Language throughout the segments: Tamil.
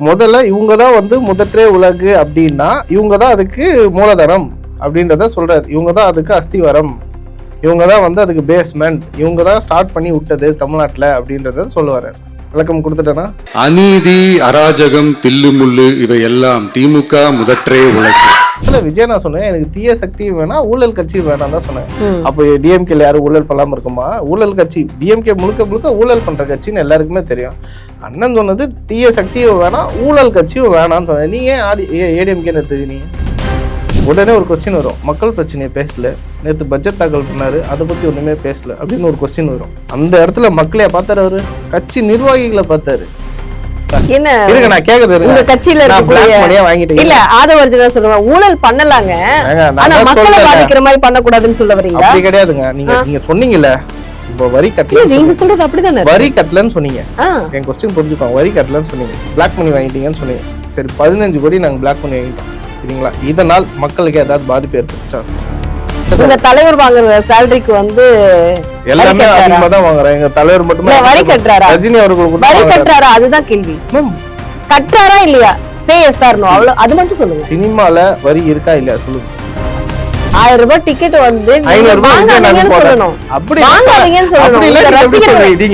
முதல்ல இவங்க தான் வந்து முதற்றே உலகு அப்படின்னா இவங்க தான் அதுக்கு மூலதனம் அப்படின்றத சொல்கிறார் இவங்க தான் அதுக்கு அஸ்திவரம். இவங்க தான் வந்து அதுக்கு பேஸ்மெண்ட் இவங்க தான் ஸ்டார்ட் பண்ணி விட்டது தமிழ்நாட்டில் அப்படின்றத சொல்லுவார். விளக்கம் கொடுத்துட்டேன்னா அநீதி அராஜகம் தில்லு முள்ளு இவை எல்லாம் திமுக முதற்றே உலகம் இல்ல விஜய் நான் சொன்னேன் எனக்கு தீய சக்தி வேணாம் ஊழல் கட்சி வேணாம் தான் சொன்னேன். அப்போ டிஎம்கேல யாரும் ஊழல் பண்ணாம இருக்குமா? ஊழல் கட்சி டிஎம்கே முழுக்க முழுக்க ஊழல் பண்ற கட்சின்னு எல்லாருக்குமே தெரியும். அண்ணன் சொன்னது தீய சக்தியும் வேணாம் ஊழல் கட்சியும் வேணாம்னு சொன்னேன். நீங்க ஏன் ஆடி ஏடிஎம்கே எடுத்துக்கிறீங்க உடனே ஒரு கொஸ்டின் வரும். மக்கள் பிரச்சனையை பேசல. நேற்று பட்ஜெட் தாக்கல் பண்ணாரு. அதை பத்தி ஒண்ணுமே பேசல. அப்படின்னு ஒரு கொஸ்டின் வரும். அந்த இடத்துல மக்களையா பார்த்தாரு அவரு. கட்சி நிர்வாகிகளை பார்த்தாரு. என்ன? இருங்க நான் கேக்குறது. உங்க கட்சியில இருக்கக்கூடிய இல்ல ஆதவர்ஜனா சொல்லுவாங்க ஊழல் பண்ணலாங்க. ஆனா மக்களை. பாதிக்கிற மாதிரி சொல்ல வரீங்களா? அப்படி கிடையாதுங்க. நீங்க நீங்க சொன்னீங்கல்ல இப்போ வரி கட்டல நீங்க சொல்றது அப்படிதானே வரி கட்டலன்னு சொன்னீங்க. என் கொஸ்டின் புரிஞ்சுக்கோங்க வரி கட்டலன்னு சொன்னீங்க. பிளாக் மணி வாங்கிட்டீங்கன்னு சொன்னீங்க. சரி பதினஞ்சு கோடி நாங்கள் பிளாக் மணி வாங்கிட்டோம். சரிங்களா? இதனால் மக்களுக்கு ஏதாவது பாதிப்பு ஏற்பட்டுச்சா? உங்க தலைவர் வாங்குற சேலரிக்கு வந்து எல்லாமே? அதிகமாக தான் வாங்குறேன். எங்க தலைவர் மட்டுமே இல்ல, வரி கட்டுறாரா? ரஜினி அவர்கள் வரி. கட்டுறாரா? அதுதான் கேள்வி. கட்டுறாரா இல்லையா? சே எஸ் ஆர் அவ்வளவு அது மட்டும் சொல்லுங்க. சினிமால வரி இருக்கா இல்லையா? சொல்லுங்க. ஆயிரம் ரூபாய் டிக்கெட் வந்து நீங்க ஐநூறு ரூபாய். சொல்லணும் அப்படி வாங்காதீங்கன்னு சொல்லணும்.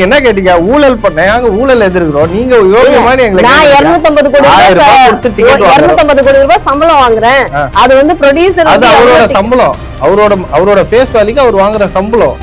என்ன கேட்டீங்க ஊழல் பண்ண நாங்க ஊழல் எதிர்க்கிறோம் நீங்க யோகியமான நான். 250 கோடி ரூபாய். 250 கோடி ரூபாய் சம்பளம் வாங்குறேன். அது வந்து ப்ரொடியூசர் அது அவரோட சம்பளம் அவரோட அவரோட ஃபேஸ் வேலைக்கு அவர் வாங்குற சம்பளம்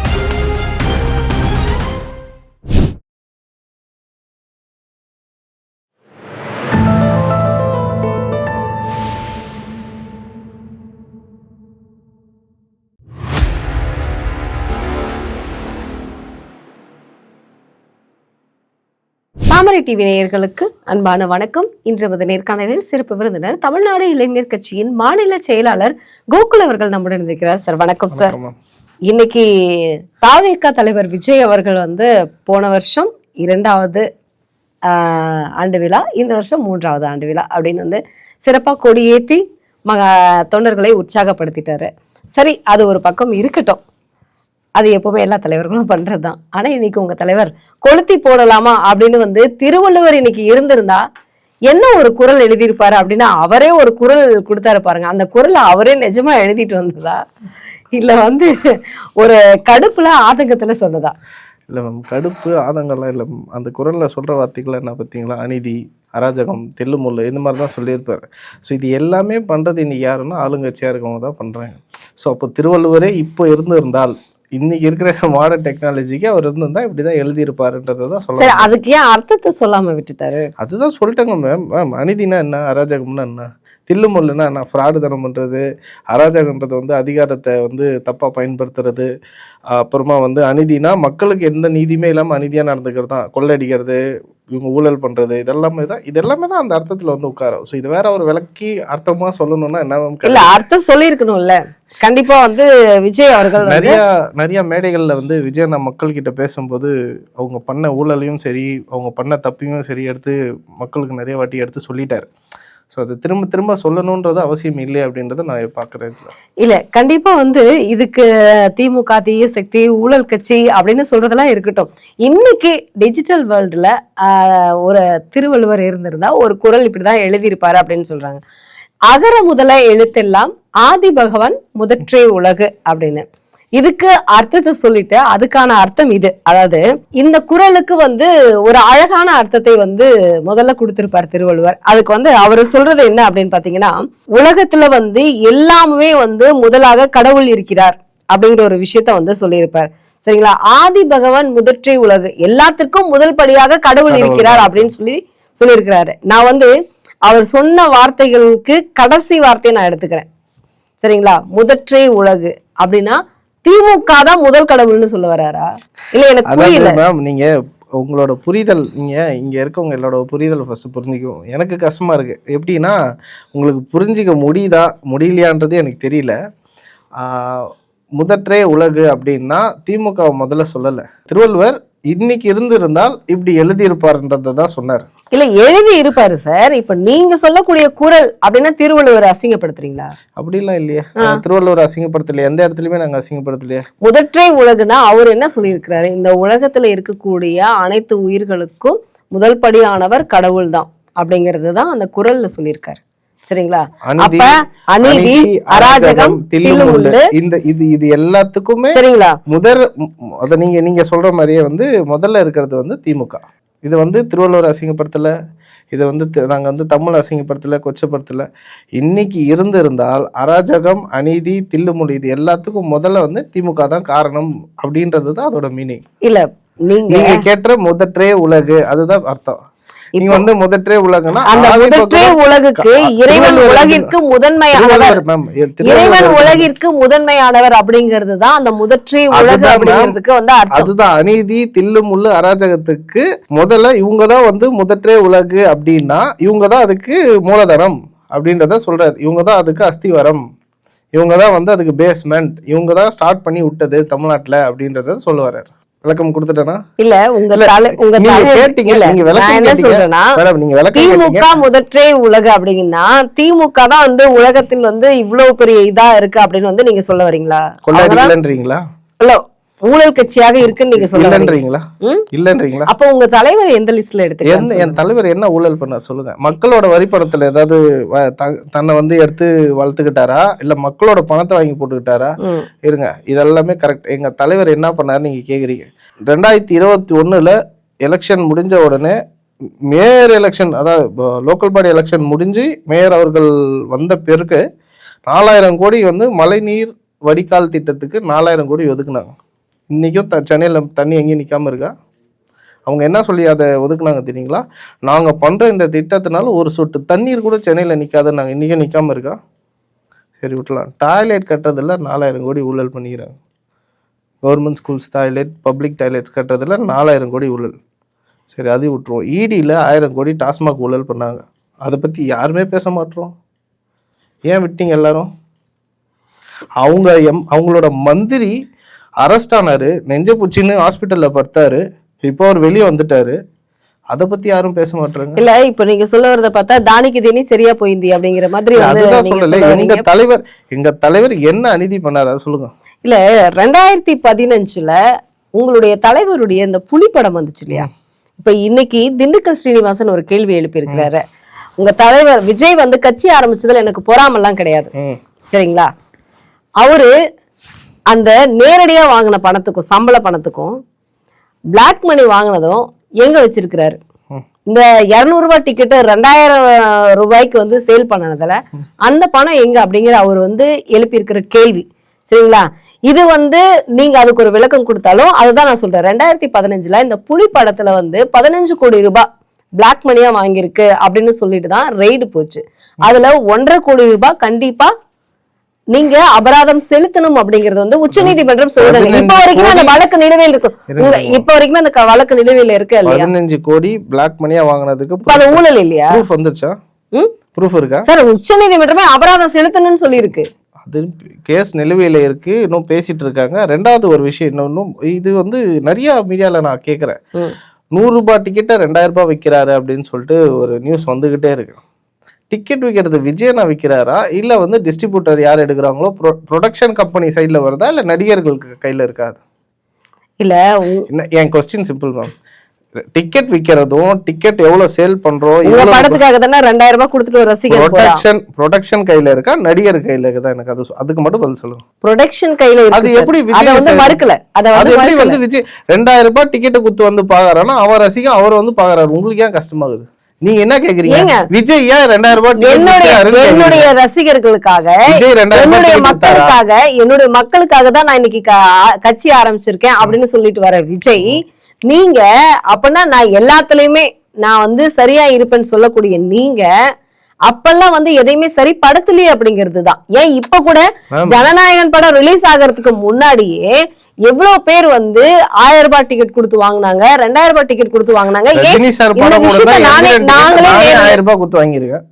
தாமரை டிவி நேயர்களுக்கு அன்பான வணக்கம். இன்று நமது நேர்காணலில் சிறப்பு விருந்தினர் தமிழ்நாடு இளைஞர் கட்சியின் மாநில செயலாளர் கோகுல் அவர்கள் நம்முடன் இருக்கிறார். சார் வணக்கம் சார். இன்னைக்கு தாவேகா தலைவர் விஜய் அவர்கள் வந்து போன வருஷம் இரண்டாவது ஆண்டு விழா இந்த வருஷம் மூன்றாவது ஆண்டு விழா அப்படின்னு வந்து சிறப்பாக கொடியேற்றி மக தொண்டர்களை உற்சாகப்படுத்திட்டாரு. சரி அது ஒரு பக்கம் இருக்கட்டும். அது எப்பவுமே எல்லா தலைவர்களும் பண்றதுதான். ஆனா இன்னைக்கு உங்க தலைவர் கொளுத்தி போடலாமா அப்படின்னு வந்து திருவள்ளுவர் இன்னைக்கு இருந்திருந்தா என்ன ஒரு குரல் எழுதியிருப்பாரு அப்படின்னா அவரே ஒரு குரல் கொடுத்தாரு பாருங்க. அந்த குரலை அவரே நிஜமா எழுதிட்டு வந்ததா? இல்ல வந்து ஒரு கடுப்புல ஆதங்கத்துல சொன்னதா? இல்லை மேம் கடுப்பு ஆதங்கம்லாம் இல்லை அந்த குரலில் சொல்கிற வார்த்தைகள் என்ன பார்த்தீங்களா? அநீதி அராஜகம் தெல்லுமுள்ளு இந்த மாதிரி தான் சொல்லியிருப்பார். ஸோ இது எல்லாமே பண்ணுறது இன்னைக்கு யாருன்னா ஆளுங்கட்சியாக இருக்கவங்க தான் பண்ணுறாங்க ஸோ அப்போ திருவள்ளுவரே இப்போ இருந்திருந்தால் இன்னைக்கு இருக்கிற மாடர்ன் டெக்னாலஜிக்கு அவர் இருந்திருந்தா இப்படி தான் எழுதியிருப்பாருன்றதை தான் சொல்ல அதுக்கு ஏன் அர்த்தத்தை சொல்லாம விட்டுட்டாரு? அதுதான் சொல்லிட்டேங்க மேம் மேம் அநீதினா என்ன? அராஜகம்னா என்ன? தில்லுமுல்லுனா என்ன? ஃப்ராடு தனம் பண்ணுறது அராஜகன்றது வந்து அதிகாரத்தை வந்து தப்பாக பயன்படுத்துறது. அப்புறமா வந்து அநீதினா மக்களுக்கு எந்த நீதியுமே இல்லாமல் அநீதியாக நடந்துக்கிறது தான் கொள்ளடிக்கிறது இவங்க ஊழல் பண்ணுறது இதெல்லாமே தான் இதெல்லாமே தான் அந்த அர்த்தத்தில் வந்து உட்காரும். ஸோ இது வேற ஒரு விளக்கி அர்த்தமாக சொல்லணும்னா என்ன இல்ல அர்த்தம் சொல்லியிருக்கணும்ல. கண்டிப்பா வந்து விஜய் அவர்கள் நிறைய நிறைய மேடைகள்ல வந்து விஜயண்ணா மக்கள் கிட்ட பேசும்போது அவங்க பண்ண ஊழலையும் சரி அவங்க பண்ண தப்பையும் சரி எடுத்து மக்களுக்கு நிறைய வாட்டி எடுத்து சொல்லிட்டாரு. ஸோ அதை திரும்ப திரும்ப சொல்லணுன்றது அவசியம் இல்லை அப்படின்றத நான் பார்க்குறேன் இல்லை கண்டிப்பாக வந்து இதுக்கு திமுக தீய சக்தி ஊழல் கட்சி அப்படின்னு சொல்றதெல்லாம் இருக்கட்டும். இன்னைக்கு டிஜிட்டல் வேர்ல்டில் ஒரு திருவள்ளுவர் இருந்திருந்தா ஒரு குரல் இப்படிதான் எழுதியிருப்பார் அப்படின்னு சொல்கிறாங்க அகர முதல எழுத்தெல்லாம் ஆதி பகவான் முதற்றே உலகு அப்படின்னு. இதுக்கு அர்த்தத்தை சொல்லிட்டு அதுக்கான அர்த்தம் இது. அதாவது இந்த குரலுக்கு வந்து ஒரு அழகான அர்த்தத்தை வந்து முதல்ல கொடுத்திருப்பார் திருவள்ளுவர். அதுக்கு வந்து அவர் சொல்றது என்ன அப்படின்னு பாத்தீங்கன்னா உலகத்துல வந்து எல்லாமே வந்து முதலாக கடவுள் இருக்கிறார் அப்படிங்கிற ஒரு விஷயத்த வந்து சொல்லியிருப்பார். சரிங்களா? ஆதி பகவான் முதற்றே உலகு. எல்லாத்திற்கும் முதல் படியாக கடவுள் இருக்கிறார் அப்படின்னு சொல்லி சொல்லியிருக்கிறாரு. நான் வந்து அவர் சொன்ன வார்த்தைகளுக்கு கடைசி வார்த்தையை நான் எடுத்துக்கிறேன். சரிங்களா? முதற்றே உலகு அப்படின்னா திமுக தான் முதல் கடவுள்னு சொல்ல வராரா? இல்ல எனக்கு புரியல. மேம் நீங்க உங்களோட புரிதல் நீங்க இங்க இருக்கவங்க எல்லாரோட புரிதல் ஃபர்ஸ்ட் புரிஞ்சுக்கும் எனக்கு கஷ்டமா இருக்கு. எப்படின்னா உங்களுக்கு புரிஞ்சிக்க முடியுதா முடியலையான்றது எனக்கு தெரியல. முதற்றே உலகு அப்படின்னா திமுக முதல்ல சொல்லல. திருவள்ளுவர் இன்னைக்கு இருந்திருந்தால் இப்படி எழுதியிருப்பாருன்றதை தான் சொன்னார். இல்ல எழுதி இருப்பாரு சார். இப்ப நீங்க சொல்லக்கூடிய குரல் அப்படின்னா திருவள்ளுவர் அசிங்கப்படுத்துறீங்களா? அப்படிலாம் இல்லையே. திருவள்ளுவர் அசிங்கப்படுத்தலையே. எந்த இடத்துலயுமே நாங்க அசிங்கப்படுத்தலையே. முதற்றே உலகுனா அவர் என்ன சொல்லியிருக்கிறாரு? இந்த உலகத்துல இருக்கக்கூடிய அனைத்து உயிர்களுக்கும் முதல் படியானவர் கடவுள் தான் அப்படிங்கிறது தான் அந்த குரல்ல சொல்லியிருக்காரு. சரிங்களா? அப்ப அநீதி அராஜகம் தில்லுமுள்ளு இந்த இது இது எல்லாத்துக்குமே சரிங்களா? முதல் அத நீங்க நீங்க சொல்ற மாதிரியே வந்து முதல்ல இருக்கிறது வந்து திமுக. இது வந்து திருவள்ளுவர் அசிங்கப்படுத்தல இது வந்து தி- நாங்க வந்து தமிழ் அசிங்கப்படுத்தல கொச்சப்படுத்தல. இன்னைக்கு இருந்திருந்தால் அராஜகம் அநீதி தில்லுமுள்ளு இது எல்லாத்துக்கும் முதல்ல வந்து திமுக தான் காரணம் அப்படின்றது தான் அதோட மீனிங் இல்ல நீங்க நீங்க கேட்ட முதற்றே உலகு அதுதான் அர்த்தம். நீங்க வந்து முதற்றே உலகுனா அந்த முதற்றே உலகுக்கு இறைவன் உலகிற்கு முதன்மையானவர். இறைவன் உலகிற்கு முதன்மையானவர் அப்படிங்கிறது தான் அந்த முதற்றே உலகு. அப்படிங்கிறதுக்கு வந்து அதுதான். அநீதி தில்லு முள்ளு அராஜகத்துக்கு முதல்ல இவங்க தான் வந்து முதற்றே உலகு அப்படின்னா இவங்க தான் அதுக்கு மூலதனம் அப்படின்றத சொல்றாரு. இவங்க தான் அதுக்கு அஸ்திவரம். இவங்க தான் வந்து அதுக்கு பேஸ்மெண்ட் இவங்க தான் ஸ்டார்ட் பண்ணி விட்டது தமிழ்நாட்டுல அப்படின்றத சொல்ல வர்றாரு. விளக்கம் கொடுத்துட்டேனா? இல்ல உங்க தலை உங்க கேட்டீங்க நீங்க விளக்கம் என்ன சொல்றேன்னா நீங்க விளக்கம் திமுக முதற்றே உலகு அப்படிங்கன்னா திமுக தான் வந்து உலகத்தில் வந்து இவ்வளவு பெரிய இதா இருக்கு அப்படின்னு வந்து நீங்க சொல்ல வரீங்களா? கொண்டாடிக்கலன்றீங்களா இல்ல ஊழல் கட்சியாக இருக்குன்னு நீங்க சொல்ல வரீங்க. இல்லன்றீங்களா? அப்ப உங்க தலைவர் எந்த லிஸ்ட்ல எடுத்துக்கலாம் என் தலைவர் என்ன ஊழல் பண்ணார் சொல்லுங்க. மக்களோட வரிப்பணத்துல ஏதாவது வ- த- தன்னை வந்து எடுத்து வளர்த்துக்கிட்டாரா? இல்ல மக்களோட பணத்தை வாங்கி போட்டுக்கிட்டாரா. இருங்க இதெல்லாமே கரெக்ட் எங்க தலைவர் என்ன பண்ணாரு நீங்க கேக்குறீங்க. ரெண்டாயிரத்தி இருபத்தி ஒண்ணுல எலெக்ஷன் முடிஞ்ச உடனே மேயர் எலெக்ஷன் அதாவது லோக்கல் பாடி எலெக்ஷன் முடிஞ்சு மேயர் அவர்கள் வந்த பிறகு நாலாயிரம் கோடி வந்து மழைநீர் வடிகால் திட்டத்துக்கு நாலாயிரம் கோடி ஒதுக்குனாங்க. இன்றைக்கும் த சென்னையில் தண்ணி எங்கேயும் நிற்காமல் இருக்கா? அவங்க என்ன சொல்லி அதை ஒதுக்குனாங்க தெரியுங்களா? நாங்கள் பண்ணுற இந்த திட்டத்தினால ஒரு சொட்டு தண்ணீர் கூட சென்னையில் நிற்காத நாங்கள் இன்றைக்கும் நிற்காமல் இருக்கா? சரி விட்டலாம் டாய்லெட் கட்டுறதில் நாலாயிரம் கோடி ஊழல் பண்ணிக்கிறாங்க. Government schools toilet public toilets கட்டுறதில் நாலாயிரம் கோடி ஊழல். சரி அது விட்டுருவோம். இடியில் ஆயிரம் கோடி டாஸ்மாக் ஊழல் பண்ணாங்க. அதை பற்றி யாருமே பேச மாட்டுறோம் ஏன் விட்டீங்க எல்லாரும்? அவங்க எம் அவங்களோட மந்திரி அரெஸ்ட் ஆனாரு. நெஞ்ச பூச்சின்னு ஹாஸ்பிட்டலில் படுத்தாரு. இப்போ அவர் வெளியே வந்துட்டாரு. அதை பற்றி யாரும் பேச மாட்டாங்க. இல்ல இப்ப நீங்க சொல்ல வரத பார்த்தா தானிக்கு தேனி சரியா போயிந்தி அப்படிங்கிற மாதிரி அதுதான் சொல்லல. சொல்ல எங்க தலைவர் எங்க தலைவர் என்ன அநீதி பண்ணாரு? அதை சொல்லுங்க. இல்ல ரெண்டாயிரத்தி பதினஞ்சுல உங்களுடைய தலைவருடைய இந்த புலி படம் வந்துச்சு இல்லையா? இப்ப இன்னைக்கு திண்டுக்கல் ஸ்ரீனிவாசன் ஒரு கேள்வி எழுப்பியிருக்கிறாரு. உங்க தலைவர் விஜய் வந்து கட்சி ஆரம்பிச்சதுல எனக்கு பொறாமல்லாம் கிடையாது. சரிங்களா? அவரு அந்த நேரடியா வாங்கின பணத்துக்கும் சம்பள பணத்துக்கும் பிளாக் மணி வாங்கினதும் எங்க வச்சிருக்கிறாரு. இந்த இருநூறு ரூபாய் டிக்கெட்டு ரெண்டாயிரம் ரூபாய்க்கு வந்து சேல் பண்ணதுல அந்த பணம் எங்க அப்படிங்கிற அவர் வந்து எழுப்பியிருக்கிற கேள்வி. சரிங்களா? இது வந்து நீங்க அதுக்கு ஒரு விளக்கம் கொடுத்தாலும் அதுதான் நான் சொல்றேன். ரெண்டாயிரத்தி பதினஞ்சுல இந்த புலி படத்துல வந்து பதினஞ்சு கோடி ரூபாய் பிளாக் மணியா வாங்கியிருக்கு அப்படின்னு சொல்லிட்டு தான் ரெய்டு போச்சு அதுல ஒன்றரை கோடி ரூபாய் கண்டிப்பா நீங்க அபராதம் செலுத்தணும் அப்படிங்கறது வந்து உச்சநீதிமன்றம் சொல்லுதாங்க இப்ப வரைக்குமே அந்த வழக்கு நிலுவையில் இருக்கு. இப்ப வரைக்குமே அந்த வழக்கு நிலுவையில் இருக்கு பதினஞ்சு கோடி பிளாக் மணியா வாங்கினதுக்கு அது ஊழல் இல்லையா? ப்ரூஃப் வந்துருச்சா? ம்? ப்ரூஃப் இருக்கா? சார் உச்சநீதிமன்றமே அபராதம் செலுத்தணும்னு சொல்லியிருக்கு. அது கேஸ் நிலுவையில் இருக்கு. இன்னும் பேசிட்டு இருக்காங்க. ரெண்டாவது ஒரு விஷயம் இன்னொன்னும் இது வந்து நிறைய மீடியால நான் கேட்குறேன் ம். நூறு ரூபாய் டிக்கெட்டை ரெண்டாயிரம் ரூபாய் விற்கிறாரு அப்படின்னு சொல்லிட்டு ஒரு நியூஸ் வந்துகிட்டே இருக்கு. டிக்கெட் விற்கிறது விஜயனா விற்கிறாரா இல்லை வந்து டிஸ்ட்ரிபியூட்டர் யார் எடுக்கிறாங்களோ? ப்ரொ ப்ரொடக்ஷன் கம்பெனி சைடில் வருதா? இல்லை நடிகர்களுக்கு கையில் இருக்காது இல்ல என் கொஸ்டின் சிம்பிள் மேம் டிக்கெட் விற்கிறதும் டிக்கெட் எவ்வளோ சேல் பண்ணுறோம் எவ்வளோ படத்துக்காக தானே ரெண்டாயிரம் ரூபாய் கொடுத்துட்டு ரசிகர் ப்ரொடக்ஷன் ப்ரொடக்ஷன் கையில் இருக்கா? நடிகர் கையில் இருக்குதா எனக்கு அது அதுக்கு மட்டும் பதில் சொல்லுங்க. ப்ரொடக்ஷன் கையில அது. எப்படி அத விஜய் வந்து? மறுக்கல. அத அது எப்படி வந்து விஜய் ரெண்டாயிரம் ரூபாய் டிக்கெட் குத்து வந்து பாக்குறாருன்னா அவர் ரசிகம் அவர் வந்து பாக்குறாரு. உங்களுக்கு ஏன் கஷ்டமாகுது? நீங்க என்ன கேக்குறீங்க? விஜய் ஏன் ரெண்டாயிரம் ரூபாய் என்னுடைய என்னுடைய? ரசிகர்களுக்காக என்னுடைய? மக்களுக்காக என்னுடைய மக்களுக்காக தான் நான் இன்னைக்கு கட்சி ஆரம்பிச்சிருக்கேன் அப்படின்னு சொல்லிட்டு வர விஜய் நீங்க அப்பனா நான் எல்லாத்துலயுமே நான் வந்து சரியா இருப்பேன்னு சொல்லக்கூடிய நீங்க அப்பெல்லாம் வந்து எதையுமே சரி படத்துலயே அப்படிங்கிறது தான் ஏன் இப்ப கூட. ஜனநாயகன் படம் ரிலீஸ் ஆகிறதுக்கு முன்னாடியே எவ்வளவு பேர் வந்து ஆயிரம் ரூபாய் டிக்கெட் கொடுத்து வாங்குனாங்க ரெண்டாயிரம் ரூபாய் டிக்கெட் கொடுத்து வாங்குனாங்க. நாங்களே ஆயிரம் ரூபாய் குத்து வாங்கியிருக்கேன்.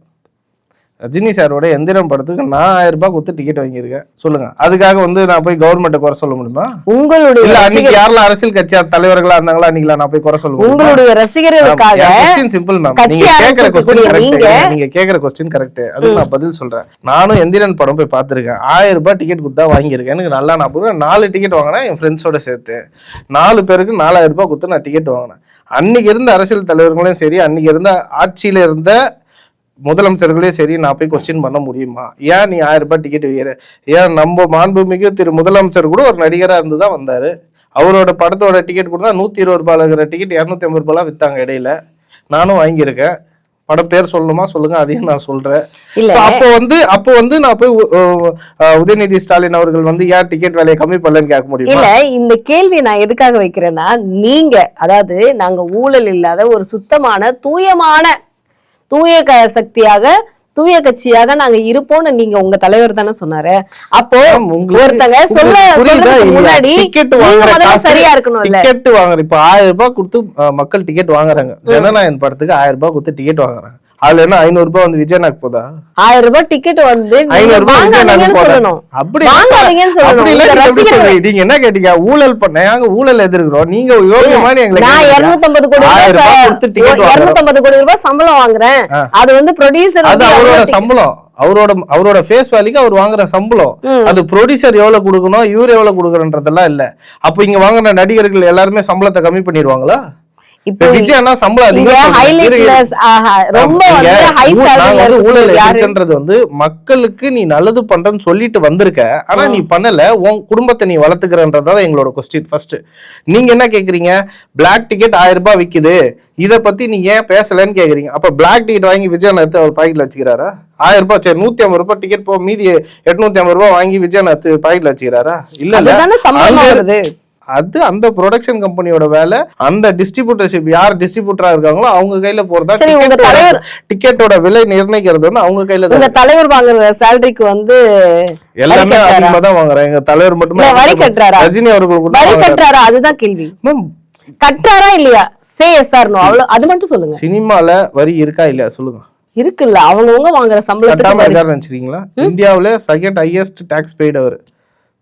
ரஜினி சாரோட எந்திரம் படத்துக்கு நான் ஆயிரம் ரூபாய் குத்து டிக்கெட் வாங்கியிருக்கேன். சொல்லுங்க. அதுக்காக வந்து நான் போய் கவர்மெண்ட்டை குறை சொல்ல முடியுமா? உங்களுடைய இல்ல அன்னைக்கு யாரெல்லாம் அரசியல் கட்சி தலைவர்களா இருந்தாங்களா அன்னைக்கு நான் போய் குறை சொல்ல முடியுமா? உங்களுடைய ரசிகர்களுக்காக சிம்பிள் மேம் நீங்க கேக்குற கொஸ்டின் கரெக்ட் நீங்க கேக்குற கொஸ்டின் கரெக்ட் அதுக்கு நான் பதில் சொல்றேன். நானும் எந்திரன் படம் போய் பார்த்திருக்கேன். ஆயிரம் ரூபாய் டிக்கெட் கொடுத்தா வாங்கியிருக்கேன். எனக்கு நல்லா நான் நாலு டிக்கெட் வாங்கினேன் என் ஃப்ரெண்ட்ஸோட சேர்த்து. நாலு பேருக்கு நாலாயிரம் ரூபாய் கொடுத்து நான் டிக்கெட் வாங்கினேன். அன்னைக்கு இருந்த அரசியல் தலைவர்களையும் சரி அன்னைக்கு இருந்த ஆட்சியில இருந்த முதலமைச்சர்களையும் சரி நான் போய் கொஸ்டின் பண்ண முடியுமா? ஏன் நீ ஆயிரம் ரூபாய் டிக்கெட் வைக்கிற ஏன் நம்ம மாண்புமிகு திரு முதலமைச்சர் கூட ஒரு நடிகரா இருந்து தான் வந்தாரு. அவரோட படத்தோட டிக்கெட் கூட தான் நூத்தி இருபது ரூபாய் இருக்கிற டிக்கெட் இரநூத்தி ஐம்பது ரூபாய் வித்தாங்க இடையில. நானும் வாங்கியிருக்கேன். படம் பேர் சொல்லணுமா? சொல்லுங்க அதையும் நான் சொல்றேன். அப்போ வந்து அப்போ வந்து நான் போய் உதயநிதி ஸ்டாலின் அவர்கள் வந்து ஏன் டிக்கெட் விலையை கம்மி பண்ணலன்னு கேட்க முடியுமா? இல்ல இந்த கேள்வியை நான் எதுக்காக வைக்கிறேன்னா நீங்க அதாவது நாங்க ஊழல் இல்லாத ஒரு சுத்தமான தூயமான தூய க- சக்தியாக தூய கட்சியாக நாங்க இருப்போம்னு நீங்க உங்க தலைவர் தானே சொன்னாரு. அப்போ ஒருத்தங்க சொல்ல? முன்னாடி சரியா இருக்கணும்ல டிக்கெட் வாங்குற இப்ப ஆயிரம் ரூபாய் கொடுத்து மக்கள் டிக்கெட் வாங்குறாங்க. ஜனநாயகன் படத்துக்கு ஆயிரம் ரூபாய் கொடுத்து டிக்கெட் வாங்குறாங்க. அதுல என்ன ஐநூறு ரூபாய் வந்து விஜயநாக் போதா? ஆயிரம் ரூபாய் டிக்கெட் வந்து ஐநூறு ரூபாய் சொல்லணும். அப்படி சொல்லணும். நீங்க என்ன கேட்டீங்க? ஊழல் பண்ண நாங்க ஊழல் எதிர்க்கிறோம். நீங்க யோகியமான எங்களை நான் கேட்டீங்க. இருநூத்தி ஐம்பது கோடி ரூபாய் கொடுத்து டிக்கெட் வாங்குறோம். இருநூத்தி ஐம்பது கோடி ரூபாய் சம்பளம் வாங்குறேன். அது வந்து ப்ரொடியூசர் அது அவரோட சம்பளம். அவரோட அவரோட ஃபேஸ் வேலைக்கு அவர் வாங்குற சம்பளம். அது ப்ரொடியூசர் எவ்வளவு கொடுக்கணும் இவர் எவ்வளவு கொடுக்கறன்றதெல்லாம் இல்ல. அப்ப இங்க வாங்குற நடிகர்கள் எல்லாருமே சம்பளத்தை கம்மி பண்ணிடுவாங்களா? இப்போ சம்பளம் அதிகம் ரொம்ப வந்து ஊழல் எதிர்க்கின்றது வந்து மக்களுக்கு நீ நல்லது பண்றேன்னு சொல்லிட்டு வந்திருக்க. ஆனா நீ பண்ணல. உன் குடும்பத்தை நீ வளர்த்துக்கிறன்றதான் எங்களோட கொஸ்டின் ஃபர்ஸ்ட் நீங்க என்ன கேக்குறீங்க? பிளாக் டிக்கெட் ஆயிரம் ரூபாய் விக்குது. இத பத்தி நீங்க ஏன் பேசலன்னு கேக்குறீங்க. அப்ப பிளாக் டிக்கெட் வாங்கி விஜயன் எடுத்து அவர் பாக்கெட்ல வச்சுக்கிறாரா? ஆயிரம் ரூபாய் சரி நூத்தி ஐம்பது ரூபாய் டிக்கெட் போ மீதி எட்நூத்தி ஐம்பது ரூபாய் வாங்கி விஜயன் எடுத்து பாக்கெட்ல வச்சுக்கிறாரா? இல்ல இல்ல. அது அந்த ப்ரொடக்ஷன் கம்பெனியோட வேலை. அந்த டிஸ்ட்ரிபியூட்டர்ஷிப் யார் டிஸ்ட்ரிபியூட்டரா இருக்காங்களோ அவங்க கையில போறதா உங்க தலைவர்- டிக்கெட்டோட விலை நிர்ணயிக்கிறது வந்து அவங்க கையில உங்க தலைவர் வாங்குற சேலரிக்கு வந்து எல்லாமே? அதிகமா தான் வாங்குறாங்க. எங்க தலைவர் மட்டுமே வரி கட்டுறாரா? ரஜினி அவர்கள் வரி. கட்டுறாரா? அதுதான் கேள்வி. மேம் கட்டுறாரா இல்லையா? சே எஸ் ஆர் அவ்வளவு அது மட்டும் சொல்லுங்க. சினிமால வரி இருக்கா இல்லையா? சொல்லுங்க. இருக்குல்ல. அவங்கவங்க வாங்குற சம்பளத்துக்கு நினைச்சிருக்கீங்களா? இந்தியாவுல செகண்ட் ஹையஸ்ட் டாக்ஸ் பெய்டு அவர்.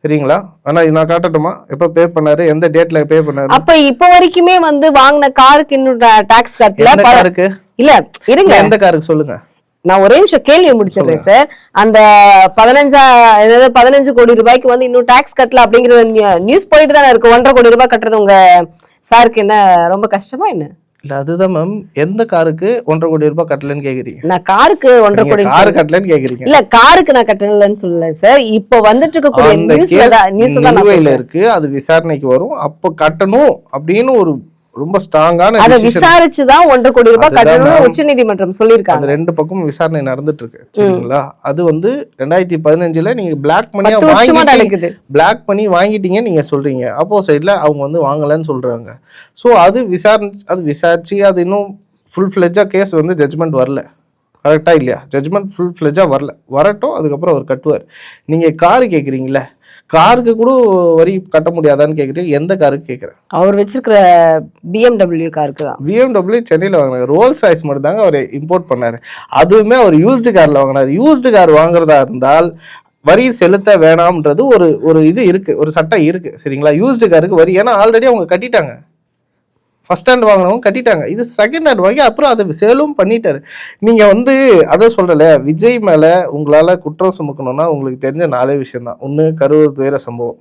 சரிங்களா ஆனா இது நான் காட்டட்டுமா? எப்ப பே பண்ணாரு? எந்த டேட்ல பே பண்ணாரு? அப்ப இப்ப வரைக்குமே வந்து வாங்கின காருக்கு இன்னும் டாக்ஸ் கட்டல காருக்கு? இல்ல இருங்க. எந்த காருக்கு சொல்லுங்க. நான் ஒரே நிமிஷம் கேள்வி முடிச்சிடுறேன் சார். அந்த பதினஞ்சா அதாவது பதினஞ்சு கோடி ரூபாய்க்கு வந்து இன்னும் டாக்ஸ் கட்டல அப்படிங்கிற நியூஸ் போயிட்டு தானே இருக்கு. ஒன்றரை கோடி ரூபாய் கட்டுறது உங்க சாருக்கு என்ன ரொம்ப கஷ்டமா என்ன? இல்ல அதுதான் மேம் எந்த காருக்கு ஒன்றரை கோடி ரூபாய் கட்டலன்னு கேக்குறீங்க? நான் காருக்கு ஒன்றரை கோடி கார் கட்டலன்னு கேக்குறீங்க. இல்ல காருக்கு நான் கட்டலன்னு சொல்லல சார் இப்ப வந்துட்டு இருக்கக்கூடிய நியூஸ்ல தான் நியூஸ் தான் நான் நிலுவையில சொல்றேன். இருக்கு அது விசாரணைக்கு வரும். அப்போ கட்டணும் அப்படின்னு ஒரு ரொம்ப ஸ்ட்ராங்கான அதை decision. விசாரிச்சுதான் ஒன்றரை கோடி ரூபாய் கட்டணும்னு ma'am. உச்ச நீதிமன்றம் சொல்லியிருக்காங்க ரெண்டு பக்கமும் விசாரணை நடந்துட்டு இருக்கு சரிங்களா? அது வந்து ரெண்டாயிரத்தி பதினஞ்சுல நீங்க பிளாக் மணியா நடக்குது. பிளாக் பண்ணி வாங்கிட்டீங்க நீங்க சொல்றீங்க. அப்போ சைட்ல அவங்க வந்து வாங்கலன்னு சொல்றாங்க. சோ அது விசாரிச்சு அது விசாரிச்சு அது இன்னும் ஃபுல் ஃபிளெஜா கேஸ் வந்து ஜட்ஜ்மெண்ட் வரல. கரெக்டா இல்லையா? ஜட்ஜ்மெண்ட் ஃபுல் ஃபிளெஜா வரல. வரட்டும் அதுக்கப்புறம் அவர் கட்டுவார். நீங்க கார் கேக்குறீங்களே காருக்கு கூட வரி கட்ட முடியாதான்னு கேக்குறீங்க. எந்த காருக்கு கேக்குறேன்? அவர் வச்சிருக்கிற பிஎம்டபிள்யூ காருக்கு தான். பிஎம்டபிள்யூ சென்னையில் வாங்கினாரு. ரோல்ஸ் ராய்ஸ் மட்டும் தாங்க அவர் இம்போர்ட் பண்ணாரு. அதுவுமே அவர் யூஸ்டு கார்ல வாங்கினாரு. யூஸ்டு கார் வாங்குறதா இருந்தால் வரி செலுத்த வேணாம்ன்றது ஒரு ஒரு இது இருக்கு. ஒரு சட்டம் இருக்கு. சரிங்களா? யூஸ்டு காருக்கு வரி. ஏன்னா ஆல்ரெடி அவங்க கட்டிட்டாங்க. ஃபஸ்ட் ஹேண்ட் வாங்கினவங்க கட்டிட்டாங்க. இது செகண்ட் ஹேண்ட் வாங்கி அப்புறம் அதை சேலும் பண்ணிட்டாரு. நீங்கள் வந்து அதை சொல்றல விஜய் மேலே உங்களால் குற்றம் சுமக்கணும்னா உங்களுக்கு தெரிஞ்ச நாலே விஷயம்தான். ஒன்று கரூர் துயர சம்பவம்.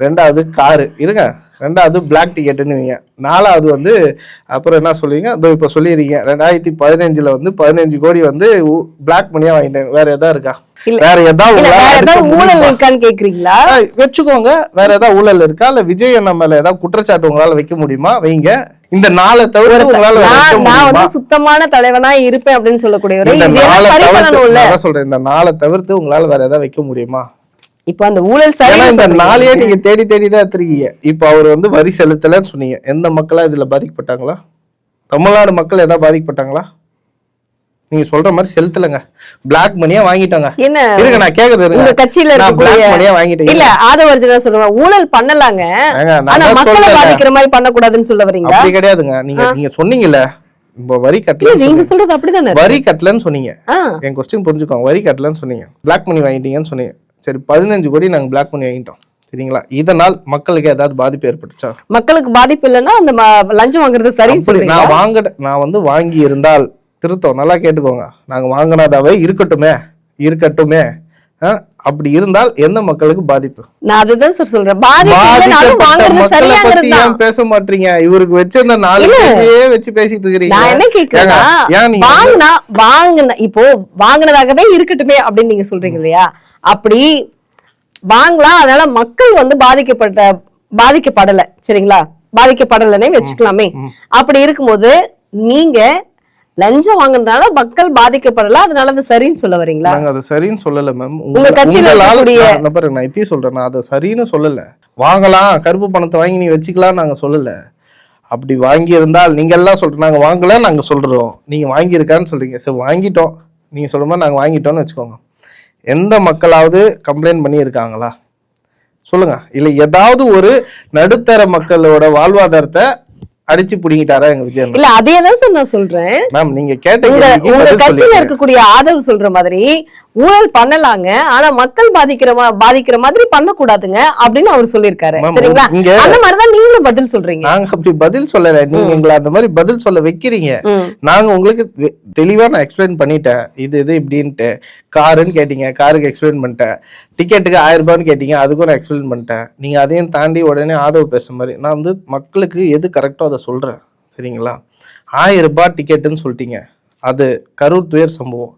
ரெண்டாவது காரு இருங்க. ரெண்டாவது பிளாக் டிக்கெட்டுன்னு வைங்க. நாலாவது வந்து அப்புறம் என்ன சொல்லுவீங்க அதோ இப்போ சொல்லிடுறீங்க ரெண்டாயிரத்தி பதினஞ்சில் வந்து பதினஞ்சு கோடி வந்து பிளாக் மணியாக வாங்கிட்டேன். வேறு எதாவது இருக்கா? வேற ஏதாவது ஊழல்? இருக்கான்னு கேக்குறீங்களா? வச்சுக்கோங்க. வேற ஏதாவது ஊழல் இருக்கா? இல்ல விஜய் அண்ணா மேல ஏதாவது குற்றச்சாட்டு உங்களால வைக்க முடியுமா? வைங்க. இந்த நாளை தவிர உங்களால நான் வந்து சுத்தமான தலைவனா இருப்பேன் அப்படின்னு நான் அதான் சொல்றேன். இந்த நாளை தவிர்த்து உங்களால வேற ஏதாவது வைக்க முடியுமா? இப்ப அந்த ஊழல் இந்த நாளையே நீங்க தேடி தேடி தான் எடுத்திருக்கீங்க. இப்ப அவர் வந்து வரி செலுத்தலன்னு சொன்னீங்க. எந்த மக்களா இதுல பாதிக்கப்பட்டாங்களா? தமிழ்நாடு மக்கள் ஏதாவது பாதிக்கப்பட்டாங்களா? நீங்க சொல்ற மாதிரி செலுத்தலங்க. பிளாக் மணியா வாங்கிட்டாங்க. என்ன? இருங்க நான் கேக்குறது உங்க கட்சியில நான் பிளாக் மணியா வாங்கிட்டேன். இல்ல ஆதவர்ஜனா சொல்லுங்க ஊழல் பண்ணலாங்க. ஆனா மக்களை. பாதிக்கிற மாதிரி பண்ணக்கூடாதுன்னு சொல்ல வரீங்களா? அப்படி கிடையாதுங்க. நீங்க நீங்க சொன்னீங்கல்ல இப்போ வரி கட்டல நீங்க சொல்றது அப்படிதானே. வரி கட்டலன்னு சொன்னீங்க. என் கொஸ்டின் புரிஞ்சுக்கோங்க. வரி கட்டலன்னு சொன்னீங்க. பிளாக் மணி வாங்கிட்டீங்கன்னு சொன்னீங்க. சரி பதினஞ்சு கோடி நாங்க பிளாக் மணி வாங்கிட்டோம். சரிங்களா? இதனால் மக்களுக்கு ஏதாவது பாதிப்பு ஏற்பட்டுச்சா? மக்களுக்கு பாதிப்பு இல்லைன்னா அந்த லஞ்சம் வாங்குறது சொல்றீங்க நான் வாங்க நான் வந்து வாங்கி இருந்தால் திருத்தம். நல்லா கேட்டுக்கோங்க. நாங்க வாங்கினதாவே இருக்கட்டுமே இருக்கட்டுமே. அப்படி இருந்தால் எந்த மக்களுக்கு பாதிப்பு? நான் அதுதான் சார் சொல்றேன். பாதிப்புனாலும் பாதிக்கப்பட்ட வாங்குறது மக்களை சரியாங்கிறது பத்தி தான் ஏன் பேச மாட்டீங்க? இவருக்கு வச்சிருந்த நாலு வச்சு பேசிட்டு இருக்கிறீங்க. நான் என்ன வாங்கினா வாங்கின இப்போ வாங்கினதாகவே இருக்கட்டுமே அப்படின்னு நீங்க சொல்றீங்க இல்லையா? அப்படி வாங்கலாம். அதனால மக்கள் வந்து பாதிக்கப்பட்ட பாதிக்கப்படல. சரிங்களா? பாதிக்கப்படலன்னே வச்சுக்கலாமே. அப்படி இருக்கும்போது நீங்க லஞ்சம் வாங்குனதுனால மக்கள் பாதிக்கப்படல. அதனால அது சரின்னு சொல்ல வரீங்களா? நாங்க அதை சரின்னு சொல்லல மேம் உங்க கட்சியில பாருங்க நான் இப்பயும் சொல்றேன் நான் அதை சரின்னு சொல்லல. வாங்கலாம் கருப்பு பணத்தை வாங்கி நீ வச்சுக்கலாம் நாங்க சொல்லல. அப்படி வாங்கி இருந்தால் நீங்க எல்லாம் சொல்ற நாங்க வாங்கல நாங்க சொல்றோம். நீங்க வாங்கியிருக்கான்னு சொல்றீங்க. சரி வாங்கிட்டோம். நீங்க சொல்ற மாதிரி நாங்க வாங்கிட்டோம்னு வச்சுக்கோங்க. எந்த மக்களாவது கம்ப்ளைண்ட் பண்ணியிருக்காங்களா? சொல்லுங்க. இல்ல ஏதாவது ஒரு நடுத்தர மக்களோட வாழ்வாதாரத்தை அடிச்சு பிடிங்கிட்டாரா எங்க விஜயன் இல்ல அதே தான் சார் நான் சொல்றேன் மேம் நீங்க கேட்ட உங்க கட்சியில. இருக்கக்கூடிய ஆதரவு சொல்ற மாதிரி ஊழல் பண்ணலாங்க. ஆனா மக்கள் பாதிக்கிற பாதிக்கிற மாதிரி பண்ணக்கூடாதுங்க அப்படின்னு அவர் சொல்லியிருக்காரு. சரிங்களா? அந்த மாதிரிதான் நீங்களும் பதில் சொல்றீங்க. நாங்க அப்படி பதில் சொல்லல. நீங்க எங்களை அந்த மாதிரி பதில் சொல்ல வைக்கிறீங்க. நாங்க உங்களுக்கு தெளிவா நான் எக்ஸ்பிளைன் பண்ணிட்டேன். இது இது இப்படின்ட்டு. காருன்னு கேட்டீங்க காருக்கு எக்ஸ்பிளைன் பண்ணிட்டேன். டிக்கெட்டுக்கு ஆயிரம் ரூபான்னு கேட்டீங்க அதுக்கும் நான் எக்ஸ்பிளைன் பண்ணிட்டேன். நீங்க அதையும் தாண்டி உடனே ஆதரவு பேசுற மாதிரி நான் வந்து மக்களுக்கு எது கரெக்டோ அதை சொல்றேன். சரிங்களா? ஆயிரம் ரூபாய் டிக்கெட்டுன்னு சொல்லிட்டீங்க. அது கரூர் துயர் சம்பவம்.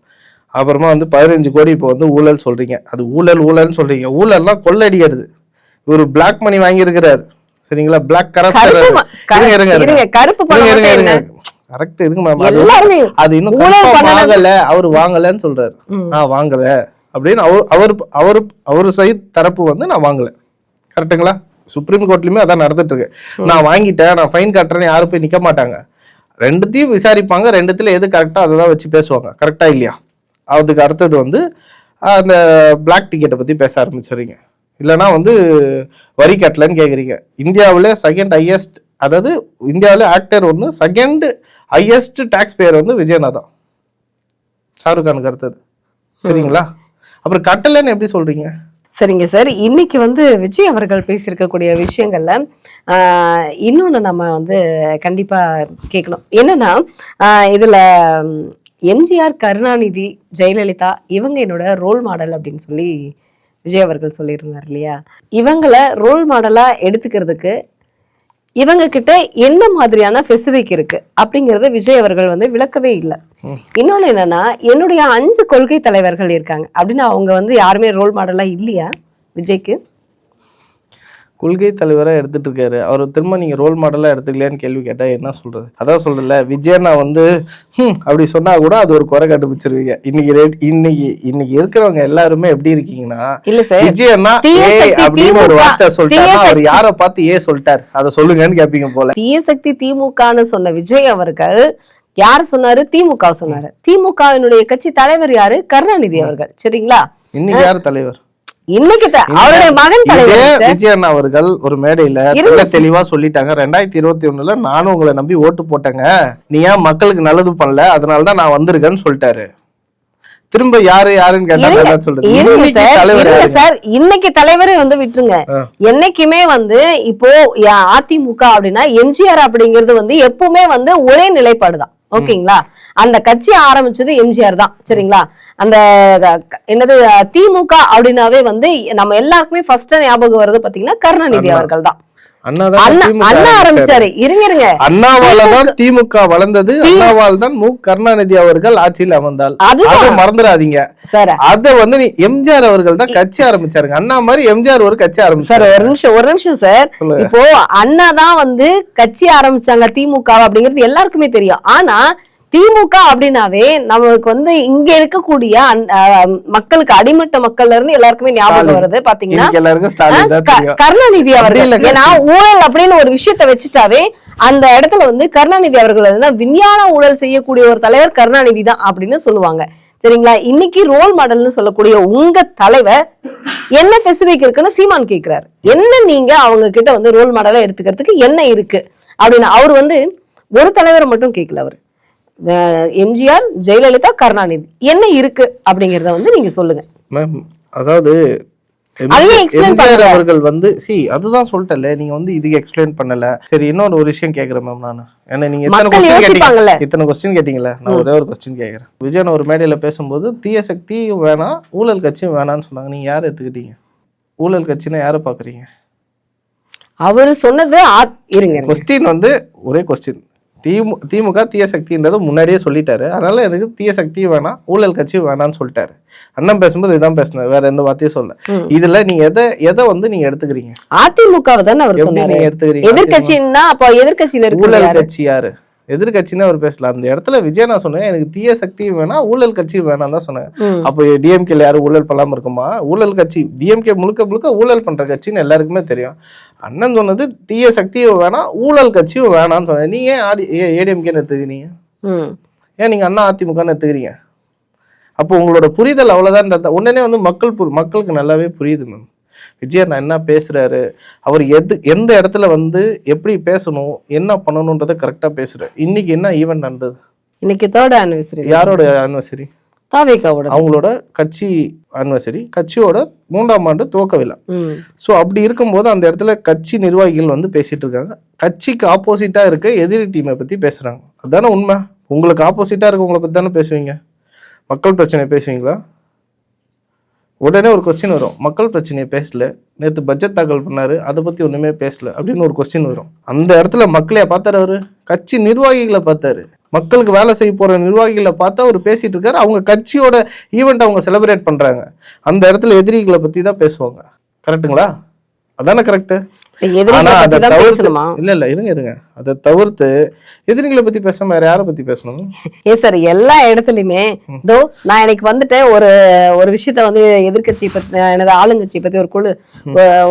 அப்புறமா வந்து பதினஞ்சு கோடி இப்போ வந்து ஊழல் சொல்றீங்க. அது ஊழல் ஊழல்னு சொல்றீங்க. ஊழல்லாம் கொள்ளடிக்கிறது. இவர் பிளாக் மணி வாங்கியிருக்கிறார். சரிங்களா? பிளாக் கருப்பு கரப்டர் ம- கரு- இருங்க இருங்க. இருங்க, கருப்பு பணம் இருங்க, மட்டும் இருங்க, என்ன? இருங்க. கரெக்ட் இருக்கு மேம் அது இன்னும். ஆகல. அவர் வாங்கலன்னு சொல்றாரு. நான் வாங்கல. அப்படின்னு அவர் அவர் அவர் அவர் சைடு தரப்பு வந்து நான் வாங்கல. கரெக்ட்டுங்களா? சுப்ரீம் கோர்ட்லயுமே அதான் நடந்துட்டு இருக்கு நான் வாங்கிட்டேன் நான் ஃபைன் கட்டுறேன்னு யாரும் போய் நிக்க மாட்டாங்க. ரெண்டுத்தையும் விசாரிப்பாங்க ரெண்டுத்துல எது கரெக்டா அதை தான் வச்சு பேசுவாங்க. கரெக்டா இல்லையா? அதுக்கு அடுத்தது வந்து அந்த பிளாக் டிக்கெட்டை பத்தி பேச ஆரம்பிச்சிடுறீங்க. இல்லைன்னா வந்து வரி கட்டலன்னு கேக்குறீங்க. இந்தியாவில் செகண்ட் ஹையஸ்ட் அதாவது இந்தியாவில் ஆக்டர் ஒன்று செகண்ட் ஹையஸ்ட் டாக்ஸ் பேயர் வந்து விஜயனா தான் ஷாருக் கானுக்கு அடுத்தது. சரிங்களா அப்புறம் கட்டலைன்னு எப்படி சொல்றீங்க? சரிங்க சார். இன்னைக்கு வந்து விஜய் அவர்கள் பேசியிருக்கக்கூடிய விஷயங்கள்ல ஆஹ், இன்னொன்னு நம்ம வந்து கண்டிப்பா கேட்கணும். என்னன்னா இதுல எம்ஜிஆர் கருணாநிதி ஜெயலலிதா இவங்க என்னோட ரோல் மாடல் அப்படின்னு சொல்லி விஜய் அவர்கள் சொல்லியிருந்தார் இல்லையா? இவங்களை ரோல் மாடலாக எடுத்துக்கிறதுக்கு இவங்க கிட்ட என்ன மாதிரியான ஃபெசிபிக் இருக்கு அப்படிங்கறத விஜய் அவர்கள் வந்து விளக்கவே இல்லை. இன்னொன்னு என்னன்னா என்னுடைய அஞ்சு கொள்கை தலைவர்கள் இருக்காங்க. அப்படின்னு அவங்க வந்து யாருமே ரோல் மாடலா இல்லையா? விஜய்க்கு? கொள்கை தலைவரா எடுத்துட்டு இருக்காரு அவர் திரும்ப நீங்க ரோல் மாடலா எடுத்துக்கலையான்னு கேள்வி கேட்டா என்ன சொல்றது? அதான் சொல்றல விஜயனா வந்து அப்படி சொன்னா கூட அது ஒரு குறை கண்டுபிடிச்சிருவீங்க. இன்னைக்கு rate- இன்னைக்கு இன்னைக்கு இருக்கிறவங்க எல்லாருமே எப்படி இருக்கீங்கன்னா தீய ஏ அப்படின்னு ஒரு வார்த்தை சொல்லிட்டாருன்னா தீய அவர் யாரை பார்த்து ஏ சொல்லிட்டார்? அதை சொல்லுங்கன்னு கேப்பீங்க போல. தீய சக்தி திமுகன்னு சொன்ன விஜய் அவர்கள் யார் சொன்னாரு? திமுக சொன்னாரு. திமுகவினுடைய கட்சி தலைவர் யாரு? கருணாநிதி அவர்கள். சரிங்களா? இன்னைக்கு யார் தலைவர்? இன்னைக்கு அவருடைய மகன் தலைவர். விஜயன் அவர்கள் ஒரு மேடையில தெள்ள தெளிவா சொல்லிட்டாங்க. ரெண்டாயிரத்தி இருபத்தி ஒண்ணுல நானும் உங்களை நம்பி ஓட்டு போட்டேங்க. நீ ஏன் மக்களுக்கு நல்லது பண்ணல? அதனாலதான் நான் வந்திருக்கேன்னு சொல்லிட்டாரு. திரும்ப யாரு யாருன்னு கேட்டா சொல்றது. சார், இன்னைக்கு தலைவரே வந்து விட்டுருங்க. என்னைக்குமே வந்து இப்போ அதிமுக அப்படின்னா எம்ஜிஆர் அப்படிங்கிறது வந்து எப்பவுமே வந்து ஒரே நிலைப்பாடுதான். ஓகேங்களா? அந்த கட்சி ஆரம்பிச்சது எம்ஜிஆர் தான் சரிங்களா? அந்த என்னது திமுக அப்படின்னாவே வந்து நம்ம எல்லாருக்குமே ஃபர்ஸ்ட் ஞாபகம் வருது பாத்தீங்கன்னா கருணாநிதி அவர்கள் தான். அண்ணா தான் அண்ணா திமுக வளர்ந்தது அண்ணாவால் தான் மு. கருணாநிதி அவர்கள் ஆட்சியில் அமர்ந்தால். அதை மறந்துடாதீங்க. சார். அத வந்து எம்ஜிஆர் அவர்கள் தான் கட்சி ஆரம்பிச்சாருங்க. அண்ணா மாதிரி எம்ஜிஆர் ஒரு கட்சி சார் ஆரம்பிச்சாரு ஒரு நிமிஷம் ஒரு நிமிஷம் சார். இப்போ அண்ணா தான் வந்து கட்சி ஆரம்பிச்சாங்க திமுக அப்படிங்கிறது எல்லாருக்குமே தெரியும். ஆனா திமுக அப்படின்னாவே நமக்கு வந்து இங்க இருக்கக்கூடிய மக்களுக்கு அடிமட்ட மக்கள்ல இருந்து எல்லாருக்குமே ஞாபகம். வருது பாத்தீங்கன்னா கருணாநிதி அவர்கள். ஏன்னா ஊழல் அப்படின்னு ஒரு விஷயத்த வச்சுட்டாவே அந்த இடத்துல வந்து கருணாநிதி அவர்கள் வந்து விஞ்ஞான ஊழல் செய்யக்கூடிய ஒரு தலைவர் கருணாநிதி தான் அப்படின்னு சொல்லுவாங்க. சரிங்களா? இன்னைக்கு ரோல் மாடல்னு சொல்லக்கூடிய உங்க தலைவர் என்ன ஸ்பெசிபிக் இருக்குன்னு சீமான் கேக்குறாரு. என்ன நீங்க அவங்க கிட்ட வந்து ரோல் மாடலா எடுத்துக்கிறதுக்கு என்ன இருக்கு? அப்படின்னு அவர் வந்து ஒரு தலைவரை மட்டும் கேட்கல அவர். எம்ஜிஆர் ஜெயலலிதா கருணாநிதி. என்ன இருக்கு அப்படிங்கறத வந்து நீங்க சொல்லுங்க. மேம் அதாவது எம்ஜிஆர். அவர்கள் வந்து சி அதுதான் சொல்லிட்டல நீங்க வந்து இதுக்கு எக்ஸ்பிளைன் பண்ணல. சரி இன்னொரு ஒரு விஷயம் கேக்குறேன் மேம் நான். ஏன்னா நீங்க இத்தனை கொஸ்டின். கேட்டீங்க. இத்தனை கொஸ்டின் கேட்டீங்களா நான் ஒரே ஒரு கொஸ்டின் கேக்குறேன். விஜயன் ஒரு மேடையில பேசும்போது தீய சக்தியும் வேணாம் ஊழல் கட்சியும் வேணாம்னு சொன்னாங்க. நீங்க யாரை எடுத்துக்கிட்டீங்க ஊழல் கட்சினா யாரை பாக்குறீங்க? அவரு சொன்னது இருங்க. கொஸ்டின் வந்து ஒரே கொஸ்டின் திமு திமுக தீய சக்தின்றதை முன்னாடியே சொல்லிட்டாரு. அதனால எனக்கு தீய சக்தியும் வேணாம் ஊழல் கட்சியும் வேணாம்னு சொல்லிட்டாரு. அண்ணன் பேசும்போது இதுதான் பேசினார் வேற எந்த வார்த்தையும் சொல்ல இதுல நீங்க எதை எதை வந்து நீங்க எடுத்துக்கிறீங்க? அதிமுகவை தானே அவர் நீங்க எடுத்துக்கிறீங்க? எதிர்கட்சின்னா அப்போ எதிர்கட்சியில ஊழல் கட்சி யாரு? எதிர்கட்சின்னு அவர் பேசல. அந்த இடத்துல விஜய் நான் சொன்னேன் எனக்கு தீய சக்தியும் வேணாம் ஊழல் கட்சியும் வேணாம் தான் சொன்னேன். அப்போ டிஎம்கேல யாரும் ஊழல் பண்ணாம இருக்குமா? ஊழல் கட்சி டிஎம்கே முழுக்க முழுக்க ஊழல் பண்ற கட்சின்னு எல்லாருக்குமே தெரியும். அண்ணன் சொன்னது தீய சக்தியும் வேணாம் ஊழல் கட்சியும் வேணாம்னு சொன்னேன் நீங்க ஏன் ஆடி ஏடிஎம்கேன்னு எடுத்துக்கிறீங்க. ஏன் நீங்க அண்ணா அதிமுகன்னு எடுத்துக்கிறீங்க அப்போ உங்களோட புரிதல் அவ்வளவுதான் உடனே வந்து மக்கள் மக்களுக்கு நல்லாவே புரியுது மேம். விஜய் நான் என்ன பேசுறாரு? அவர் எது எந்த இடத்துல வந்து எப்படி பேசணும் என்ன பண்ணணுன்றதை கரெக்டா பேசுறாரு இன்னைக்கு என்ன ஈவெண்ட் நடந்தது? இன்னைக்கு தேர்ட் ஆனிவர்சரி யாரோட ஆனிவர்சரி தாவேக்காவோட அவங்களோட கட்சி ஆனிவர்சரி கட்சியோட மூன்றாம் ஆண்டு துவக்க விழா. ஸோ அப்படி இருக்கும்போது அந்த இடத்துல கட்சி நிர்வாகிகள் வந்து பேசிட்டு இருக்காங்க. கட்சிக்கு ஆப்போசிட்டா இருக்க எதிரி டீமை பத்தி பேசுறாங்க. அதானே உண்மை? உங்களுக்கு ஆப்போசிட்டா இருக்கவங்கள பத்தி தானே பேசுவீங்க? மக்கள் பிரச்சனை பேசுவீங்களா? உடனே ஒரு கொஸ்டின் வரும். மக்கள் பிரச்சனையை பேசல. நேற்று பட்ஜெட் தாக்கல் பண்ணாரு. அதை பத்தி ஒண்ணுமே பேசல அப்படின்னு ஒரு கொஸ்டின் வரும். அந்த இடத்துல மக்களையா பார்த்தாரு அவரு. கட்சி நிர்வாகிகளை பார்த்தாரு. மக்களுக்கு வேலை செய்ய போற நிர்வாகிகளை பார்த்தா அவர் பேசிட்டு இருக்காரு. அவங்க கட்சியோட ஈவெண்ட் அவங்க செலிப்ரேட் பண்றாங்க. அந்த இடத்துல எதிரிகளை பத்தி தான் பேசுவாங்க கரெக்ட்டுங்களா அதானே கரெக்டு ஆனா அதை தவிர்த்து இல்ல இல்ல இருங்க இருங்க. அதை தவிர்த்து எதிரிகளை பத்தி பேசாம வேற யாரை பத்தி பேசணும்? ஏ சார் எல்லா இடத்துலயுமே தோ நான் எனக்கு வந்துட்டு ஒரு ஒரு விஷயத்த வந்து எதிர்க்கட்சி பத்தி எனது ஆளுங்கட்சி பத்தி ஒரு குழு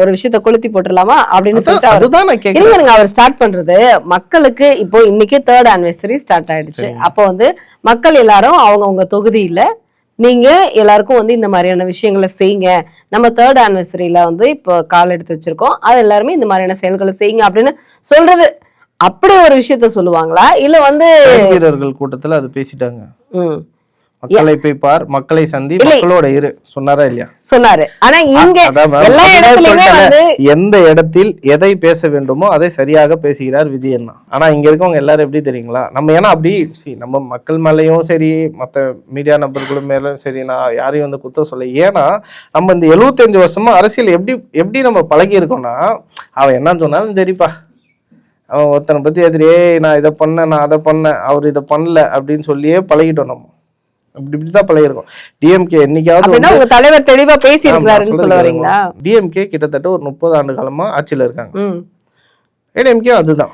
ஒரு விஷயத்த கொளுத்தி போட்டுடலாமா அப்படின்னு சொல்லிட்டு அதுதான் நான் அவர் ஸ்டார்ட் பண்றது. மக்களுக்கு இப்போ இன்னைக்கு தேர்ட் ஆனிவர்சரி ஸ்டார்ட் ஆயிடுச்சு. அப்போ வந்து மக்கள் எல்லாரும் அவங்கவங்க தொகுதியில நீங்க எல்லாருக்கும் வந்து இந்த மாதிரியான விஷயங்களை செய்யுங்க. நம்ம தேர்ட் ஆனிவர்சரியில வந்து இப்போ கால் எடுத்து வச்சிருக்கோம். அது எல்லாருமே இந்த மாதிரியான செயல்களை செய்யுங்க அப்படின்னு சொல்றது. அப்படி ஒரு விஷயத்த சொல்லுவாங்களா? இல்ல வந்து வீரர்கள் கூட்டத்துல அது பேசிட்டாங்க. மக்களை போய் பார் மக்களை சந்தி. மக்களோட இரு. சொன்னாரா இல்லையா? சொன்னாரு. ஆனா இங்க எந்த இடத்தில் எதை பேச வேண்டுமோ அதை சரியாக பேசுகிறார் விஜயன் ஆனா இங்க இருக்கவங்க எல்லாரும் எப்படி தெரியுங்களா? நம்ம ஏன்னா அப்படி see, நம்ம மக்கள் மேலயும் சரி மத்த மீடியா நபர்களும் மேலும் சரி நான் யாரையும் வந்து குத்தம் சொல்ல ஏன்னா நம்ம இந்த 75 வருஷமா அரசியல் எப்படி எப்படி நம்ம பழகி இருக்கோம்னா அவன் என்ன சொன்னாலும் சரிப்பா. அவன் ஒருத்தனை பத்தி எதிரி "ஏய், நான் இதை பண்ணேன் நான் அதை பண்ணேன் அவர் இதை பண்ணல அப்படின்னு சொல்லியே பழகிட்டோம் நம்ம. இப்படி இப்படிதான் பழகிருக்கோம் டிஎம்கே என்னைக்காவது உங்க தலைவர் தெளிவா பேசி சொல்ல வரீங்களா? டிஎம்கே கிட்டத்தட்ட ஒரு முப்பது ஆண்டு காலமா ஆட்சியில இருக்காங்க. ஏடிஎம்கே அதுதான்.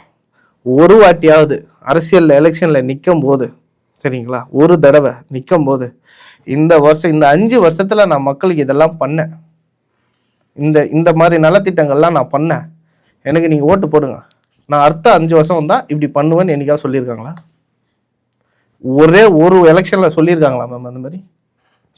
ஒரு வாட்டியாவது அரசியல்ல எலெக்ஷன்ல நிற்கும் போது சரிங்களா? ஒரு தடவை நிற்கும் போது இந்த வருஷம் இந்த அஞ்சு வருஷத்துல நான் மக்களுக்கு இதெல்லாம் பண்ணேன். இந்த இந்த மாதிரி நலத்திட்டங்கள்லாம் நான் பண்ணேன். எனக்கு நீங்க ஓட்டு போடுங்க. நான் அடுத்த அஞ்சு வருஷம் தான் இப்படி பண்ணுவேன்னு என்னைக்காவது சொல்லியிருக்காங்களா? ஒரே ஒரு எலெக்ஷன்ல சொல்லியிருக்காங்களா மேம் அந்த மாதிரி?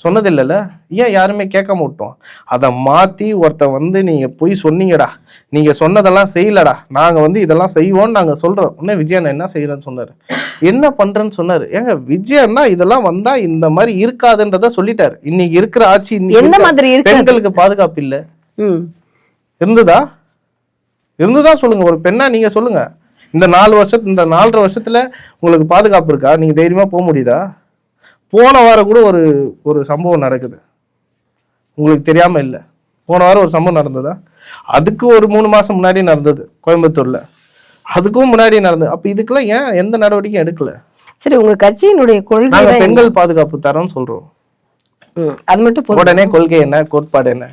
சொன்னது இல்லைல்ல ஏன் யாருமே கேட்காம விட்டோம்? அதை மாத்தி ஒருத்தன் வந்து நீங்க போய் சொன்னீங்கடா. நீங்க சொன்னதெல்லாம் செய்யலடா. நாங்க வந்து இதெல்லாம் செய்வோம்னு நாங்க சொல்றோம். உடனே விஜயன் என்ன செய்யறேன்னு சொன்னாரு. என்ன பண்றேன்னு சொன்னாரு. ஏங்க விஜயன்னா இதெல்லாம் வந்தா இந்த மாதிரி இருக்காதுன்றத சொல்லிட்டாரு. இன்னைக்கு இருக்கிற ஆட்சி இருக்க மாதிரி இருக்கு பெண்களுக்கு பாதுகாப்பு இல்ல. இருந்ததா? இருந்துதா சொல்லுங்க. ஒரு பெண்ணா நீங்க சொல்லுங்க. இந்த நாலு வருஷத்து இந்த நாலரை வருஷத்துல உங்களுக்கு பாதுகாப்பு இருக்கா? நீங்க தைரியமா போக முடியுதா? போன வாரம் கூட ஒரு ஒரு சம்பவம் நடக்குது. உங்களுக்கு தெரியாம இல்ல. போன வாரம் ஒரு சம்பவம் நடந்ததா? அதுக்கு ஒரு மூணு மாசம் முன்னாடி நடந்தது கோயம்புத்தூர்ல. அதுக்கும் முன்னாடி நடந்தது. அப்ப இதுக்கெல்லாம் ஏன் எந்த நடவடிக்கையும் எடுக்கல? சரி உங்க கட்சியினுடைய கொள்கை? பெண்கள் பாதுகாப்பு தரோம்னு சொல்றோம். அது மட்டும் உடனே கொள்கை என்ன? கோட்பாடு என்ன?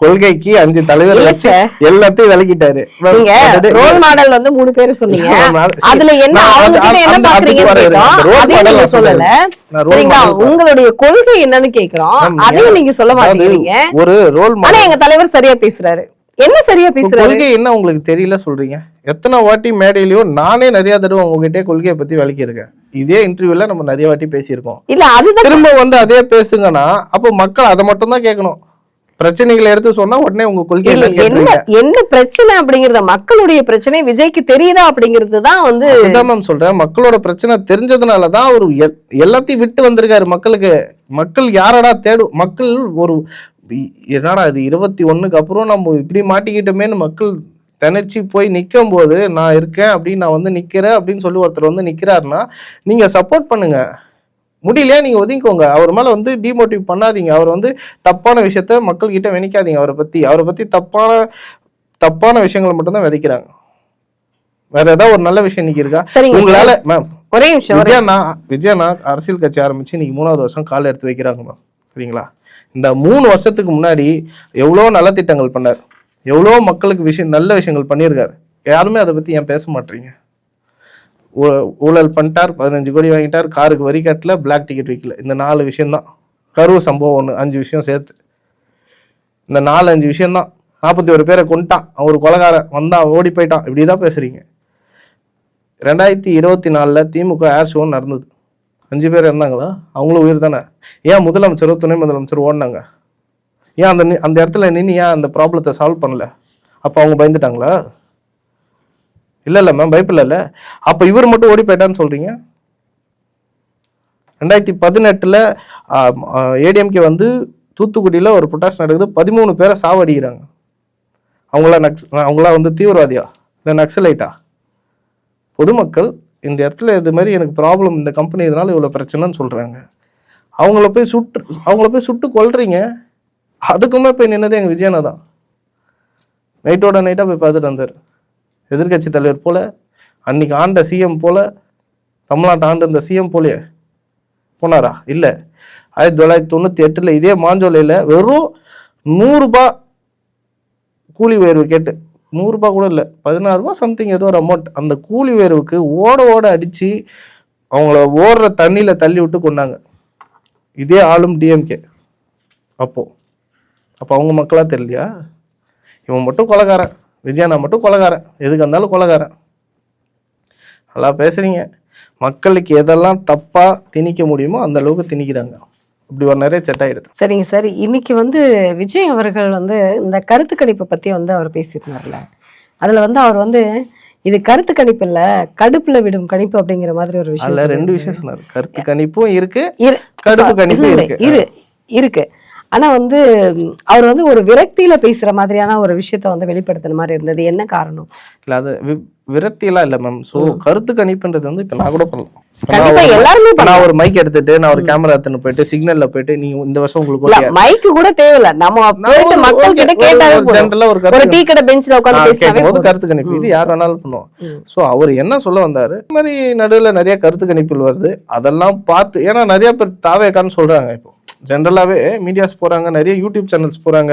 கொள்கைக்கு அஞ்சு தலைவர் வச்சு. எல்லாத்தையும் விளக்கிட்டாரு. நீங்க ரோல் மாடல் வந்து மூணு பேர் சொன்னீங்க. அதுல என்ன அவங்க என்ன நான் சொல்லல. சரிங்களா? உங்களுடைய கொள்கை என்னன்னு கேக்குறோம். அதையும் நீங்க சொல்ல மாட்டேங்கிறீங்க. ஒரு ரோல் மாடல் எங்க தலைவர் சரியா பேசுறாரு. என்ன சரியா பேசுறாரு? கொள்கை என்ன உங்களுக்கு தெரியல சொல்றீங்க? எத்தனை வாட்டி மேடையிலயோ நானே நிறைய தடவை உங்ககிட்ட கொள்கையை பத்தி விளக்கியிருக்கேன். இதே இன்டர்வியூல நம்ம நிறைய வாட்டி பேசியிருக்கோம். இல்ல அதுதான் திரும்ப வந்து அதே பேசுங்கன்னா அப்போ மக்கள் அதை மட்டும் தான் கேட்கணும். பிரச்சனைகளை எடுத்து சொன்னா உடனே உங்க கொள்கை என்ன என்ன பிரச்சனை அப்படிங்கறத மக்களுடைய பிரச்சனை விஜய்க்கு தெரியுதா அப்படிங்கிறது தான் வந்து மேம் சொல்றேன். மக்களோட பிரச்சனை தெரிஞ்சதுனால தான் அவர் எல்- எல்லாத்தையும் விட்டு வந்திருக்காரு மக்களுக்கு. மக்கள் யாரடா தேடு மக்கள் ஒரு என்னடா இது இருபத்தி ஒண்ணுக்கு அப்புறம் நம்ம இப்படி மாட்டிக்கிட்டோமேன்னு மக்கள் திணைச்சி போய் நிற்கும் போது நான் இருக்கேன் அப்படின்னு நான் வந்து நிக்கிறேன் அப்படின்னு சொல்லி ஒருத்தர் வந்து நிக்கிறாருன்னா நீங்க சப்போர்ட் பண்ணுங்க. முடியலையா? நீங்க ஒதுங்கிக்கோங்க. அவர் மேல வந்து டிமோட்டிவ் பண்ணாதீங்க. அவர் வந்து தப்பான விஷயத்த மக்கள் கிட்ட வினிக்காதீங்க அவரை பத்தி. அவரை பத்தி தப்பான தப்பான விஷயங்களை மட்டும்தான் விதைக்கிறாங்க. வேற ஏதாவது ஒரு நல்ல விஷயம் இன்னைக்கு இருக்கா? உங்களால மேம் ஒரே நிமிஷம் விஜயண்ணா விஜயண்ணா அரசியல் கட்சி ஆரம்பிச்சு இன்னைக்கு மூணாவது வருஷம் கால் எடுத்து வைக்கிறாங்க மேம் சரிங்களா? இந்த மூணு வருஷத்துக்கு முன்னாடி எவ்வளோ நலத்திட்டங்கள் பண்ணார்? எவ்வளோ மக்களுக்கு விஷயம் நல்ல விஷயங்கள் பண்ணியிருக்காரு. யாருமே அதை பற்றி ஏன் பேச மாட்டீங்க? ஊ- ஊழல் பண்ணிட்டார் பதினஞ்சு கோடி வாங்கிட்டார் காருக்கு வரி கட்டல பிளாக் டிக்கெட் வைக்கல. இந்த நாலு விஷயம்தான். கருவு சம்பவம் ஒன்று அஞ்சு விஷயம் சேர்த்து. இந்த நாலு அஞ்சு விஷயம்தான். நாற்பத்தி ஒரு பேரை கொண்டுட்டான் அவர் கொலகாரன். வந்தான் ஓடி போயிட்டான். இப்படி தான் பேசுகிறீங்க ரெண்டாயிரத்தி இருபத்தி நாலில் திமுக ஏர் ஷோ நடந்தது. அஞ்சு பேர் இருந்தாங்களா அவங்களும் உயிர் தானே? ஏன் முதலமைச்சரும் துணை முதலமைச்சர் ஓடினாங்க? ஏன் அந்த நி- அந்த இடத்துல நின்று ஏன் அந்த ப்ராப்ளத்தை சால்வ் பண்ணல? அப்போ அவங்க பயந்துட்டாங்களா? இல்லை இல்லை மேம் பயப்பில்லைல்ல அப்போ இவர் மட்டும் ஓடி போயிட்டான்னு சொல்கிறீங்க ரெண்டாயிரத்தி பதினெட்டில் ஏடிஎம்கே வந்து தூத்துக்குடியில் ஒரு புட்டாஸ் நடக்குது. பதிமூணு பேரை சாவடிக்கிறாங்க. அவங்களா நக்ஸ் அவங்களா வந்து தீவிரவாதியா? இல்லை நக்சலைட்டா? பொதுமக்கள் இந்த இடத்துல இது மாதிரி எனக்கு ப்ராப்ளம் இந்த கம்பெனி இதனால் இவ்வளோ பிரச்சனைன்னு சொல்கிறாங்க அவங்கள போய் சுட்டு அவங்கள போய் சுட்டு கொள்றீங்க அதுக்குமே போய் நின்னது எங்கள் விஜயனா தான். நைட்டோட நைட்டாக போய் பார்த்துட்டு வந்தார். எதிர்க்கட்சி தலைவர் போல் அன்னைக்கு ஆண்ட சிஎம் போல் தமிழ்நாட்டை ஆண்டு இந்த சிஎம் போலயே போனாரா? இல்லை. ஆயிரத்தி தொள்ளாயிரத்தி தொண்ணூற்றி எட்டில் இதே மாஞ்சோலையில் வெறும் நூறுரூபா கூலி உயர்வு கேட்டு நூறுரூபா கூட இல்லை பதினாறுரூபா சம்திங் ஏதோ ஒரு அமௌண்ட் அந்த கூலி உயர்வுக்கு ஓட ஓட அடித்து அவங்கள ஓடுற தண்ணியில் தள்ளி விட்டு கொண்டாங்க. இதே ஆளும் டிஎம்கே அப்போது அப்போ அவங்க மக்களா தெரியலையா? இவன் மட்டும் கொலகாரன். விஜயனா மட்டும் கொலகாரன். எதுக்கு இருந்தாலும் கொலகாரன். நல்லா பேசுறீங்க. மக்களுக்கு எதெல்லாம் தப்பா திணிக்க முடியுமோ அந்த அளவுக்கு திணிக்கிறாங்க. இப்படி ஒரு நிறைய செட் ஆயிடுது. சரிங்க சார். இன்னைக்கு வந்து விஜய் அவர்கள் வந்து இந்த கருத்து கணிப்பை பத்தி வந்து அவர் பேசியிருந்தார்ல. அதுல வந்து அவர் வந்து இது கருத்து கணிப்பு இல்ல கடுப்புல விடும் கணிப்பு அப்படிங்கிற மாதிரி ஒரு விஷயம் ரெண்டு விஷயம் சொன்னாரு. கருத்து கணிப்பும் இருக்கு இரு- கடுப்பு சா- கணிப்பு இல்ல, இல்ல, இருக்கு. இரு இருக்கு. ஆனா வந்து அவர் வந்து ஒரு விரக்தியில பேசுற மாதிரியான ஒரு விஷயத்த வந்து வெளிப்படுத்தின மாதிரி இருந்தது. என்ன காரணம்? இல்ல அது விரக்தியெல்லாம் இல்ல மேம் சோ கருத்து கணிப்புன்றது வந்து இப்ப நான் கூட பண்ணலாம். நான் ஒரு- மைக் எடுத்துட்டு நான் ஒரு கேமரா எடுத்துன்னு போயிட்டு சிக்னல்ல போயிட்டு நீங்க இந்த வருஷம் உங்களுக்கு மைக்கு கூட தேவையில்ல. நம்ம போயிட்டு மக்கள் கிட்ட கேட்டாவே ஒரு போதும். general ஆ ஒரு ஒரு கருத்து டீ கடை பெஞ்ச்ல உட்கார்ந்து பேசினாவே கேட்கும்போது போதும். கருத்து கணிப்பு. இது யார் வேணாலும் பண்ணுவோம். சோ அவர் என்ன சொல்ல வந்தாரு? இந்த மாதிரி நடுவுல நிறைய கருத்து கணிப்புகள் வருது. அதெல்லாம் பார்த்து ஏன்னா நிறைய பேர் தாவேக்கான்னு சொல்றாங்க இப்போ. ஜென்ரலாவே மீடியாஸ் போறாங்க நிறைய யூடியூப் சேனல்ஸ் போறாங்க.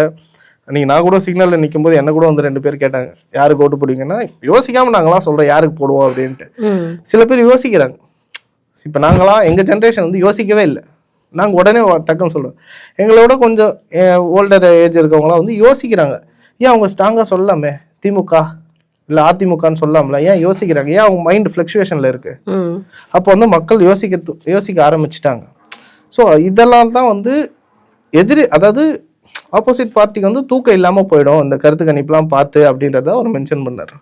அன்னைக்கு நான் கூட சிக்னல்ல நிற்கும் போது என்ன கூட வந்து ரெண்டு பேர் கேட்டாங்க யாருக்கு ஓட்டு போடுவீங்கன்னா? யோசிக்காம நாங்களாம் சொல்றோம் யாருக்கு போடுவோம்? அப்படின்ட்டு. சில பேர் யோசிக்கிறாங்க. இப்போ நாங்களாம் எங்கள் ஜென்ரேஷன் வந்து யோசிக்கவே இல்லை. நாங்கள் உடனே டக்குன்னு சொல்கிறோம் எங்களோட கொஞ்சம் ஓல்டர் ஏஜ் இருக்கவங்களாம் வந்து யோசிக்கிறாங்க. ஏன் அவங்க ஸ்ட்ராங்காக சொல்லலாமே? திமுக இல்லை அதிமுகன்னு சொல்லலாம்ல? ஏன் யோசிக்கிறாங்க? ஏன் அவங்க மைண்ட் ஃப்ளக்சுவேஷனில் இருக்குது. அப்போ வந்து மக்கள் யோசிக்க யோசிக்க ஆரம்பிச்சிட்டாங்க. ஸோ இதெல்லாம் தான் வந்து எதிரி அதாவது ஆப்போசிட் பார்ட்டிக்கு வந்து தூக்கம் இல்லாமல் போயிடும். இந்த கருத்து கணிப்புலாம் பார்த்து அப்படின்றத அவர் மென்ஷன் பண்ணார்.